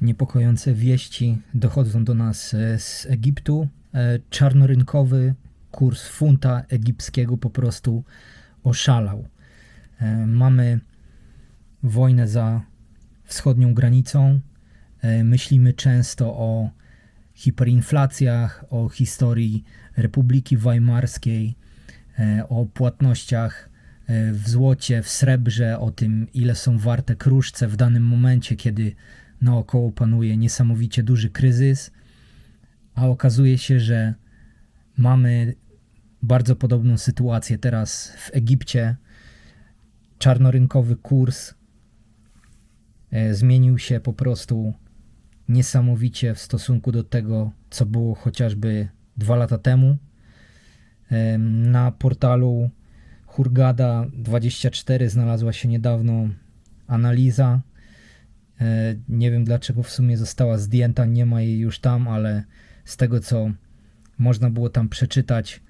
Niepokojące wieści dochodzą do nas e, z Egiptu. E, Czarnorynkowy kurs funta egipskiego po prostu oszalał. E, Mamy wojnę za wschodnią granicą. Myślimy często o hiperinflacjach, o historii Republiki Weimarskiej, o płatnościach w złocie, w srebrze, o tym, ile są warte kruszce w danym momencie, kiedy naokoło panuje niesamowicie duży kryzys, a okazuje się, że mamy bardzo podobną sytuację teraz w Egipcie. Czarnorynkowy kurs e, zmienił się po prostu niesamowicie w stosunku do tego, co było chociażby dwa lata temu. Em, Na portalu Hurgada24 znalazła się niedawno analiza. E, Nie wiem dlaczego w sumie została zdjęta, nie ma jej już tam, ale z tego co można było tam przeczytać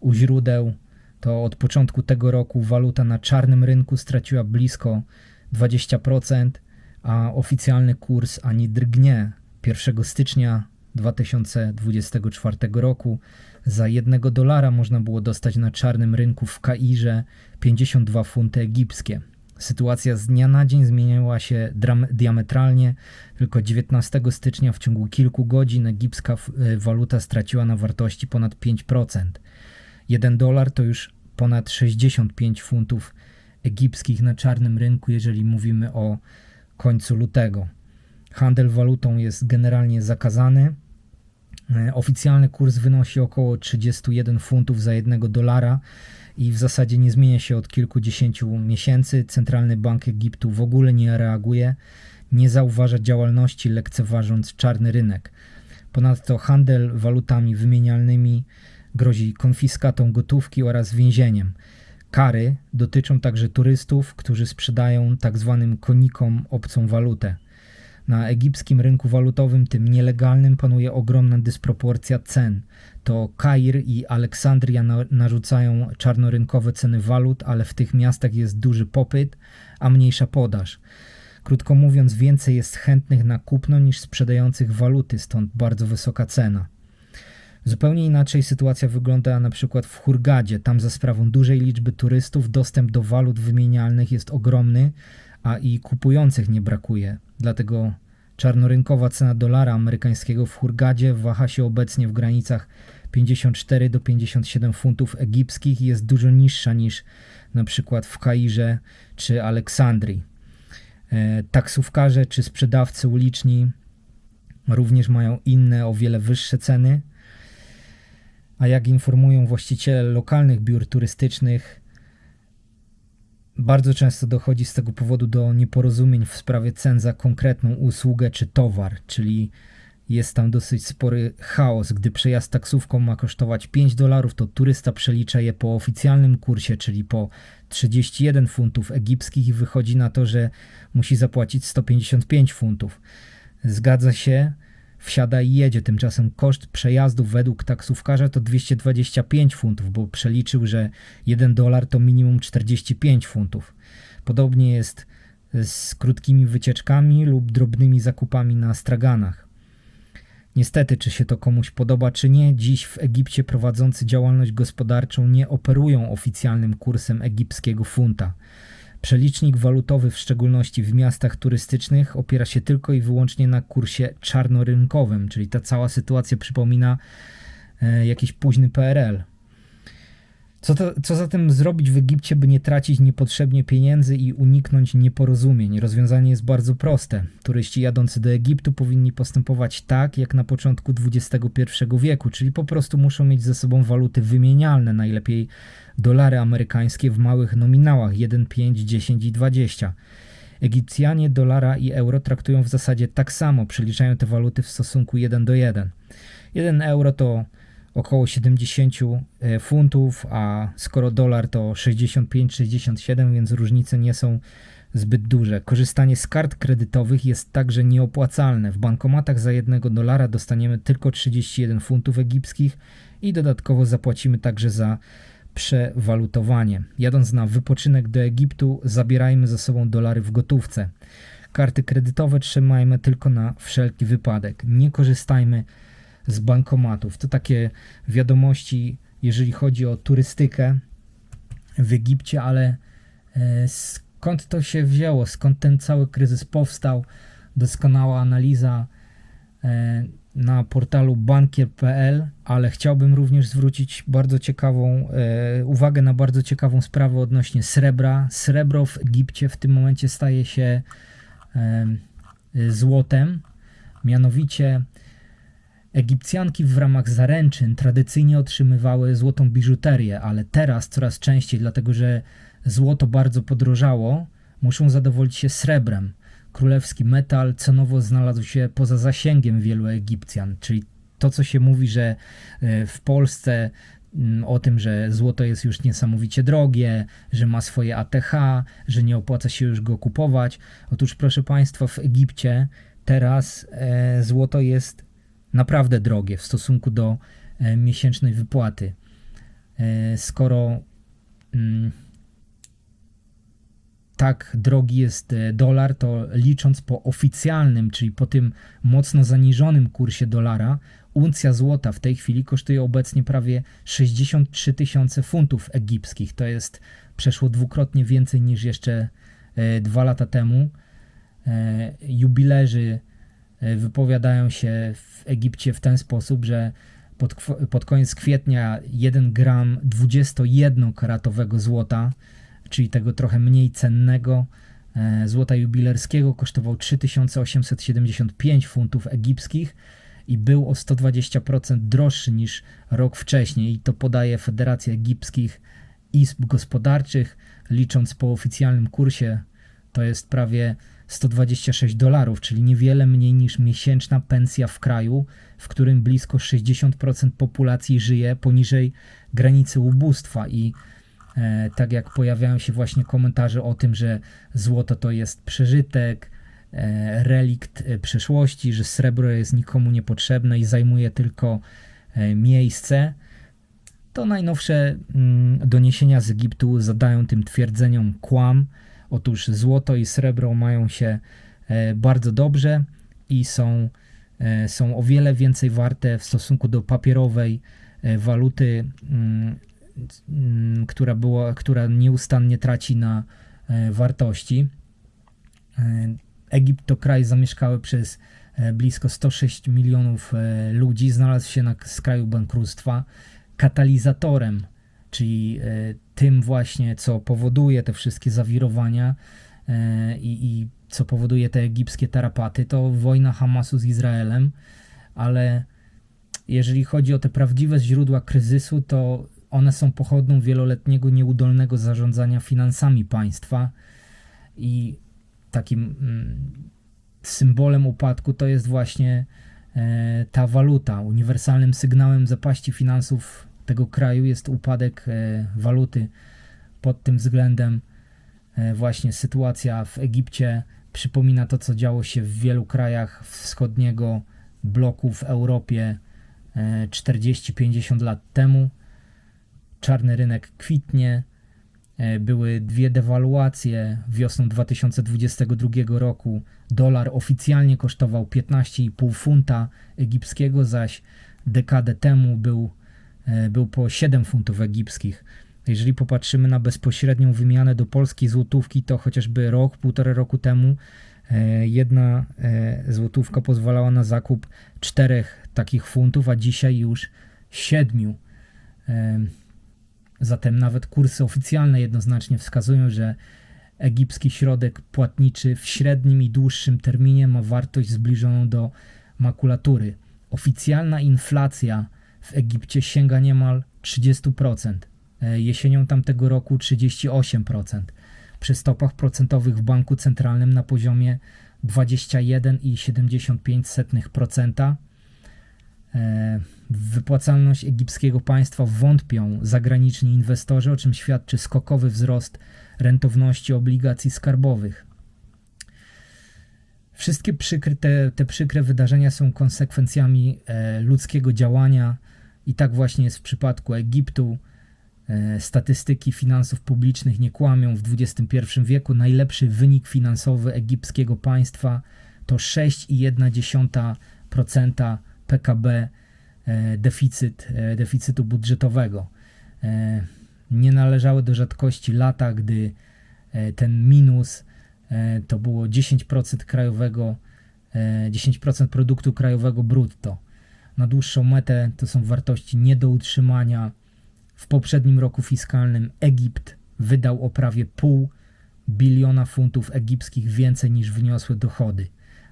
u źródeł, to od początku tego roku waluta na czarnym rynku straciła blisko 20%, a oficjalny kurs ani drgnie. 1 stycznia 2024 roku za 1 dolara można było dostać na czarnym rynku w Kairze 52 funty egipskie. Sytuacja z dnia na dzień zmieniła się diametralnie. Tylko 19 stycznia w ciągu kilku godzin egipska y, waluta straciła na wartości ponad 5%. 1 dolar to już ponad 65 funtów egipskich na czarnym rynku, jeżeli mówimy o końcu lutego. Handel walutą jest generalnie zakazany. E, Oficjalny kurs wynosi około 31 funtów za 1 dolara i w zasadzie nie zmienia się od kilkudziesięciu miesięcy. Centralny Bank Egiptu w ogóle nie reaguje, nie zauważa działalności, lekceważąc czarny rynek. Ponadto handel walutami wymienialnymi grozi konfiskatą gotówki oraz więzieniem. Kary dotyczą także turystów, którzy sprzedają tzw. konikom obcą walutę. Na egipskim rynku walutowym, tym nielegalnym, panuje ogromna dysproporcja cen. To Kair i Aleksandria na- narzucają czarnorynkowe ceny walut, ale w tych miastach jest duży popyt, a mniejsza podaż. Krótko mówiąc, więcej jest chętnych na kupno niż sprzedających waluty, stąd bardzo wysoka cena. Zupełnie inaczej sytuacja wygląda na przykład w Hurgadzie. Tam za sprawą dużej liczby turystów dostęp do walut wymienialnych jest ogromny, a i kupujących nie brakuje. Dlatego czarnorynkowa cena dolara amerykańskiego w Hurgadzie waha się obecnie w granicach 54 do 57 funtów egipskich i jest dużo niższa niż na przykład w Kairze czy Aleksandrii. E, Taksówkarze czy sprzedawcy uliczni również mają inne, o wiele wyższe ceny. A jak informują właściciele lokalnych biur turystycznych, bardzo często dochodzi z tego powodu do nieporozumień w sprawie cen za konkretną usługę czy towar, czyli jest tam dosyć spory chaos. Gdy przejazd taksówką ma kosztować 5 dolarów, to turysta przelicza je po oficjalnym kursie, czyli po 31 funtów egipskich i wychodzi na to, że musi zapłacić 155 funtów. Zgadza się, wsiada i jedzie. Tymczasem koszt przejazdu według taksówkarza to 225 funtów, bo przeliczył, że 1 dolar to minimum 45 funtów. Podobnie jest z krótkimi wycieczkami lub drobnymi zakupami na straganach. Niestety, czy się to komuś podoba, czy nie, dziś w Egipcie prowadzący działalność gospodarczą nie operują oficjalnym kursem egipskiego funta. Przelicznik walutowy, w szczególności w miastach turystycznych, opiera się tylko i wyłącznie na kursie czarnorynkowym, czyli ta cała sytuacja przypomina e, jakiś późny PRL. Co, to, co zatem zrobić w Egipcie, by nie tracić niepotrzebnie pieniędzy i uniknąć nieporozumień? Rozwiązanie jest bardzo proste. Turyści jadący do Egiptu powinni postępować tak, jak na początku XXI wieku, czyli po prostu muszą mieć ze sobą waluty wymienialne, najlepiej dolary amerykańskie w małych nominałach 1, 5, 10 i 20. Egipcjanie dolara i euro traktują w zasadzie tak samo, przeliczają te waluty w stosunku 1 do 1. 1 euro to około 70 e, funtów, a skoro dolar to 65-67, więc różnice nie są zbyt duże. Korzystanie z kart kredytowych jest także nieopłacalne. W bankomatach za 1 dolara dostaniemy tylko 31 funtów egipskich i dodatkowo zapłacimy także za przewalutowanie. Jadąc na wypoczynek do Egiptu, zabierajmy ze sobą dolary w gotówce. Karty kredytowe trzymajmy tylko na wszelki wypadek. Nie korzystajmy z bankomatów. To takie wiadomości, jeżeli chodzi o turystykę w Egipcie, ale e, skąd to się wzięło, skąd ten cały kryzys powstał? Doskonała analiza e, na portalu bankier.pl, ale chciałbym również zwrócić bardzo ciekawą e, uwagę na bardzo ciekawą sprawę odnośnie srebra. Srebro w Egipcie w tym momencie staje się złotem. Mianowicie Egipcjanki w ramach zaręczyn tradycyjnie otrzymywały złotą biżuterię, ale teraz coraz częściej, dlatego że złoto bardzo podrożało, muszą zadowolić się srebrem królewski metal cenowo znalazł się poza zasięgiem wielu Egipcjan, czyli to, co się mówi, że e, w Polsce o tym, że złoto jest już niesamowicie drogie, że ma swoje ATH, że nie opłaca się już go kupować. Otóż, proszę Państwa, w Egipcie teraz e, złoto jest naprawdę drogie w stosunku do e, miesięcznej wypłaty. Skoro mm, tak drogi jest e, dolar, to licząc po oficjalnym, czyli po tym mocno zaniżonym kursie dolara, uncja złota w tej chwili kosztuje obecnie prawie 63 tysiące funtów egipskich. To jest przeszło dwukrotnie więcej niż jeszcze e, dwa lata temu. E, jubilerzy wypowiadają się w Egipcie w ten sposób, że pod, pod koniec kwietnia 1 gram 21-karatowego złota czyli tego trochę mniej cennego e, złota jubilerskiego kosztował 3875 funtów egipskich i był o 120% droższy niż rok wcześniej. I to podaje Federacja Egipskich Izb Gospodarczych, licząc po oficjalnym kursie to jest prawie 126 dolarów, czyli niewiele mniej niż miesięczna pensja w kraju, w którym blisko 60% populacji żyje poniżej granicy ubóstwa i E, tak jak pojawiają się właśnie komentarze o tym, że złoto to jest przeżytek, e, relikt e, przeszłości, że srebro jest nikomu niepotrzebne i zajmuje tylko miejsce, to najnowsze mm, doniesienia z Egiptu zadają tym twierdzeniom kłam. Otóż złoto i srebro mają się bardzo dobrze i są, są o wiele więcej warte w stosunku do papierowej waluty mm, Mm, która, była, która nieustannie traci na e, wartości. E, Egipt to kraj zamieszkały przez e, blisko 106 milionów ludzi, znalazł się na skraju bankructwa. Katalizatorem, czyli tym właśnie, co powoduje te wszystkie zawirowania i, i co powoduje te egipskie tarapaty, to wojna Hamasu z Izraelem, ale jeżeli chodzi o te prawdziwe źródła kryzysu, to one są pochodną wieloletniego nieudolnego zarządzania finansami państwa i takim mm, symbolem upadku to jest właśnie e, ta waluta. Uniwersalnym sygnałem zapaści finansów tego kraju jest upadek e, waluty. Pod tym względem e, właśnie sytuacja w Egipcie przypomina to, co działo się w wielu krajach wschodniego bloku w Europie 40-50 lat temu czarny rynek kwitnie. E, były dwie dewaluacje wiosną 2022 roku. Dolar oficjalnie kosztował 15,5 funta egipskiego, zaś dekadę temu był, e, był po 7 funtów egipskich. Jeżeli popatrzymy na bezpośrednią wymianę do polskiej złotówki, to chociażby rok, półtora roku temu e, jedna złotówka pozwalała na zakup czterech takich funtów, a dzisiaj już siedmiu. Zatem nawet kursy oficjalne jednoznacznie wskazują, że egipski środek płatniczy w średnim i dłuższym terminie ma wartość zbliżoną do makulatury. Oficjalna inflacja w Egipcie sięga niemal 30%, e, jesienią tamtego roku 38%, przy stopach procentowych w banku centralnym na poziomie 21,75%. W wypłacalność egipskiego państwa wątpią zagraniczni inwestorzy, o czym świadczy skokowy wzrost rentowności obligacji skarbowych. Wszystkie przykre, te, te przykre wydarzenia są konsekwencjami e, ludzkiego działania i tak właśnie jest w przypadku Egiptu. E, Statystyki finansów publicznych nie kłamią. W XXI wieku najlepszy wynik finansowy egipskiego państwa to 6,1% PKB e, deficyt, e, deficytu budżetowego. Nie należały do rzadkości lata, gdy ten minus to było 10% krajowego, e, 10% produktu krajowego brutto. Na dłuższą metę to są wartości nie do utrzymania. W poprzednim roku fiskalnym Egipt wydał o prawie pół biliona funtów egipskich więcej niż wyniosły dochody.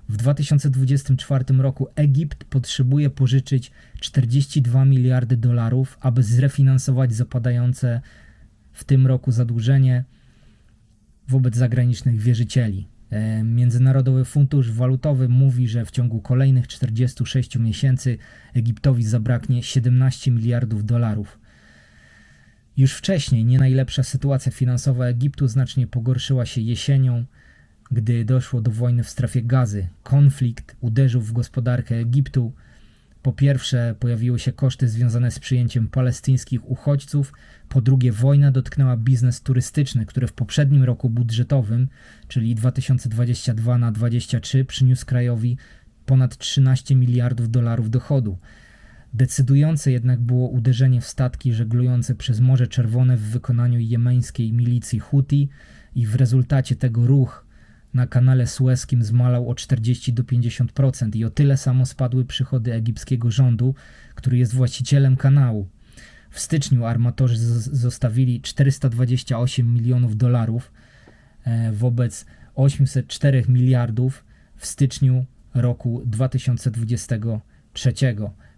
W 2024 roku Egipt potrzebuje pożyczyć 42 miliardy dolarów, aby zrefinansować zapadające w tym roku zadłużenie wobec zagranicznych wierzycieli. E, Międzynarodowy Fundusz Walutowy mówi, że w ciągu kolejnych 46 miesięcy Egiptowi zabraknie 17 miliardów dolarów. Już wcześniej nie najlepsza sytuacja finansowa Egiptu znacznie pogorszyła się jesienią, gdy doszło do wojny w strefie gazy. Konflikt uderzył w gospodarkę Egiptu. Po pierwsze, pojawiły się koszty związane z przyjęciem palestyńskich uchodźców. Po drugie, wojna dotknęła biznes turystyczny, który w poprzednim roku budżetowym, czyli 2022 na 2023, przyniósł krajowi ponad 13 miliardów dolarów dochodu. Decydujące jednak było uderzenie w statki żeglujące przez Morze Czerwone w wykonaniu jemeńskiej milicji Huti i w rezultacie tego ruch na kanale sueskim zmalał o 40 do 50% i o tyle samo spadły przychody egipskiego rządu, który jest właścicielem kanału. W styczniu armatorzy zostawili 428 milionów dolarów e, wobec 804 miliardów w styczniu roku 2023.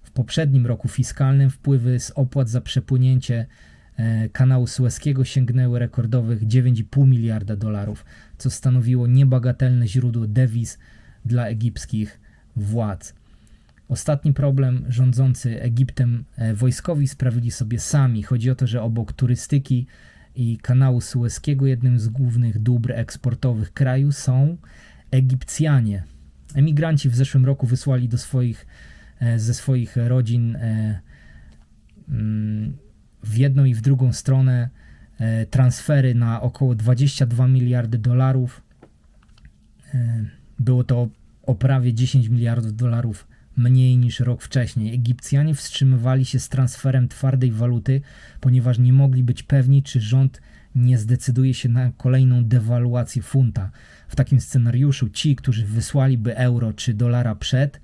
W poprzednim roku fiskalnym wpływy z opłat za przepłynięcie kanału sueskiego sięgnęły rekordowych 9,5 miliarda dolarów, co stanowiło niebagatelne źródło dewiz dla egipskich władz. Ostatni problem rządzący Egiptem e, wojskowi sprawili sobie sami. Chodzi o to, że obok turystyki i kanału sueskiego jednym z głównych dóbr eksportowych kraju są Egipcjanie. Emigranci w zeszłym roku wysłali do swoich, e, ze swoich rodzin e, mm, w jedną i w drugą stronę e, transfery na około 22 miliardy dolarów. E, Było to o prawie 10 miliardów dolarów mniej niż rok wcześniej. Egipcjanie wstrzymywali się z transferem twardej waluty, ponieważ nie mogli być pewni, czy rząd nie zdecyduje się na kolejną dewaluację funta. W takim scenariuszu ci, którzy wysłaliby euro czy dolara przed,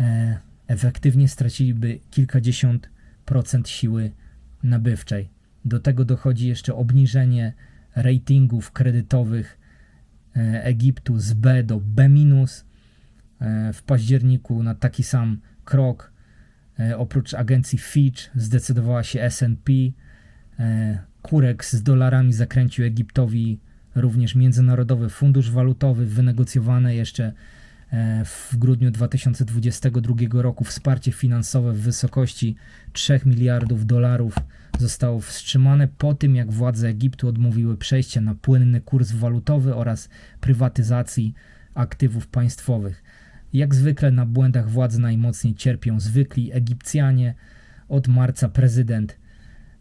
e, efektywnie straciliby kilkadziesiąt procent siły nabywczej. Do tego dochodzi jeszcze obniżenie ratingów kredytowych e, Egiptu z B do B-. E, W październiku na taki sam krok e, oprócz agencji Fitch zdecydowała się S&P. E, Kurek z dolarami zakręcił Egiptowi również Międzynarodowy Fundusz Walutowy. Wynegocjowane jeszcze w grudniu 2022 roku wsparcie finansowe w wysokości 3 miliardów dolarów zostało wstrzymane po tym, jak władze Egiptu odmówiły przejścia na płynny kurs walutowy oraz prywatyzacji aktywów państwowych. Jak zwykle na błędach władz najmocniej cierpią zwykli Egipcjanie. Od marca prezydent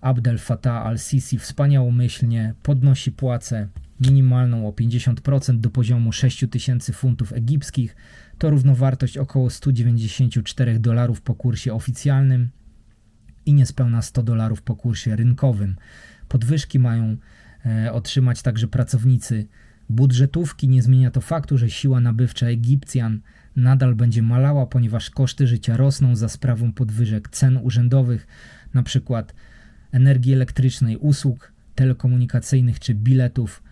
Abdel Fattah al-Sisi wspaniałomyślnie podnosi płacę minimalną o 50% do poziomu 6 tysięcy funtów egipskich. To równowartość około 194 dolarów po kursie oficjalnym i niespełna 100 dolarów po kursie rynkowym. Podwyżki mają e, otrzymać także pracownicy budżetówki. Nie zmienia to faktu, że siła nabywcza Egipcjan nadal będzie malała, ponieważ koszty życia rosną za sprawą podwyżek cen urzędowych, przykład energii elektrycznej, usług telekomunikacyjnych czy biletów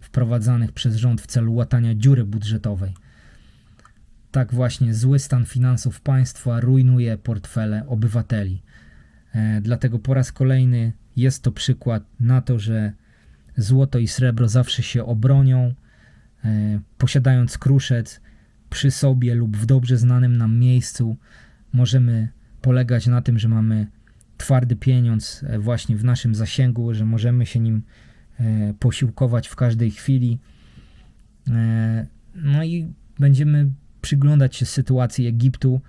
wprowadzanych przez rząd w celu łatania dziury budżetowej. Tak właśnie zły stan finansów państwa rujnuje portfele obywateli. E, dlatego po raz kolejny jest to przykład na to, że złoto i srebro zawsze się obronią, e, posiadając kruszec przy sobie lub w dobrze znanym nam miejscu, możemy polegać na tym, że mamy twardy pieniądz e, właśnie w naszym zasięgu, że możemy się nim e, posiłkować w każdej chwili. E, No i będziemy przyglądać się sytuacji Egiptu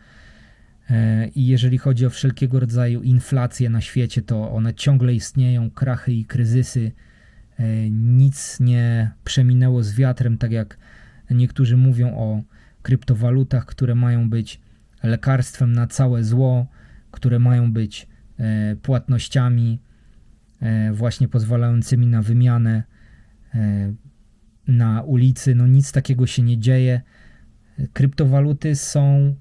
E, I jeżeli chodzi o wszelkiego rodzaju inflacje na świecie, to one ciągle istnieją, krachy i kryzysy. E, Nic nie przeminęło z wiatrem, tak jak niektórzy mówią o kryptowalutach, które mają być lekarstwem na całe zło, które mają być e, płatnościami e, właśnie pozwalającymi na wymianę e, na ulicy. No nic takiego się nie dzieje. Kryptowaluty są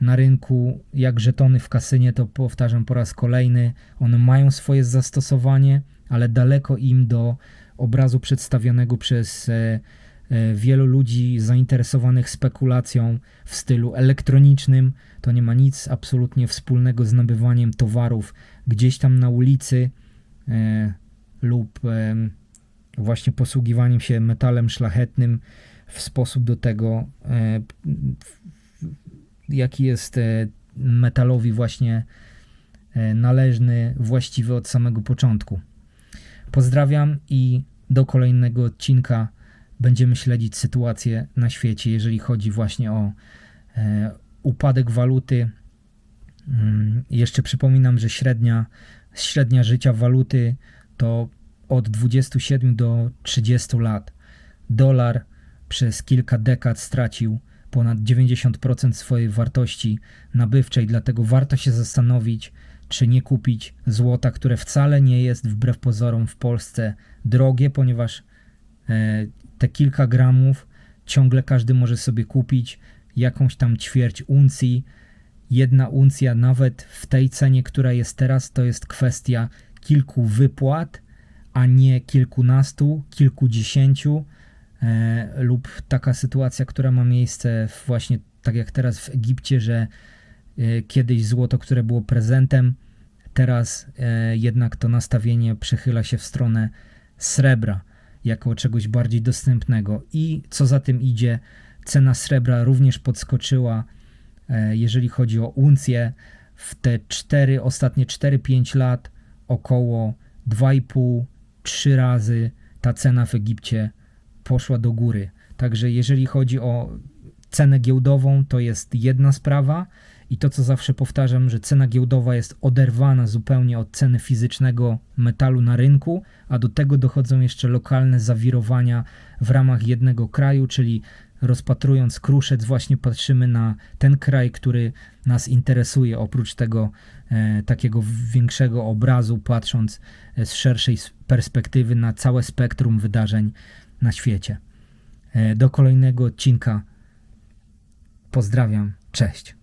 na rynku jak żetony w kasynie, to powtarzam po raz kolejny. One mają swoje zastosowanie, ale daleko im do obrazu przedstawionego przez e, e, wielu ludzi zainteresowanych spekulacją w stylu elektronicznym. To nie ma nic absolutnie wspólnego z nabywaniem towarów gdzieś tam na ulicy e, lub e, właśnie posługiwaniem się metalem szlachetnym w sposób do tego, e, jaki jest metalowi właśnie należny, właściwy od samego początku. Pozdrawiam i do kolejnego odcinka będziemy śledzić sytuację na świecie, jeżeli chodzi właśnie o upadek waluty. Mm, Jeszcze przypominam, że średnia, średnia życia waluty to od 27 do 30 lat. Dolar przez kilka dekad stracił ponad 90% swojej wartości nabywczej, dlatego warto się zastanowić, czy nie kupić złota, które wcale nie jest wbrew pozorom w Polsce drogie, ponieważ e, te kilka gramów ciągle każdy może sobie kupić jakąś tam ćwierć uncji. Jedna uncja, nawet w tej cenie, która jest teraz, to jest kwestia kilku wypłat, a nie kilkunastu, kilkudziesięciu e, lub taka sytuacja, która ma miejsce właśnie tak jak teraz w Egipcie, że e, kiedyś złoto, które było prezentem, teraz e, jednak to nastawienie przechyla się w stronę srebra jako czegoś bardziej dostępnego. I co za tym idzie, cena srebra również podskoczyła, jeżeli chodzi o uncję. W te 4, ostatnie 4-5 lat około 2,5-3 razy ta cena w Egipcie poszła do góry. Także jeżeli chodzi o cenę giełdową, to jest jedna sprawa. I to, co zawsze powtarzam, że cena giełdowa jest oderwana zupełnie od ceny fizycznego metalu na rynku, a do tego dochodzą jeszcze lokalne zawirowania w ramach jednego kraju, czyli rozpatrując kruszec, właśnie patrzymy na ten kraj, który nas interesuje, oprócz tego e, takiego większego obrazu, patrząc e, z szerszej perspektywy na całe spektrum wydarzeń na świecie. E, do kolejnego odcinka. Pozdrawiam, cześć.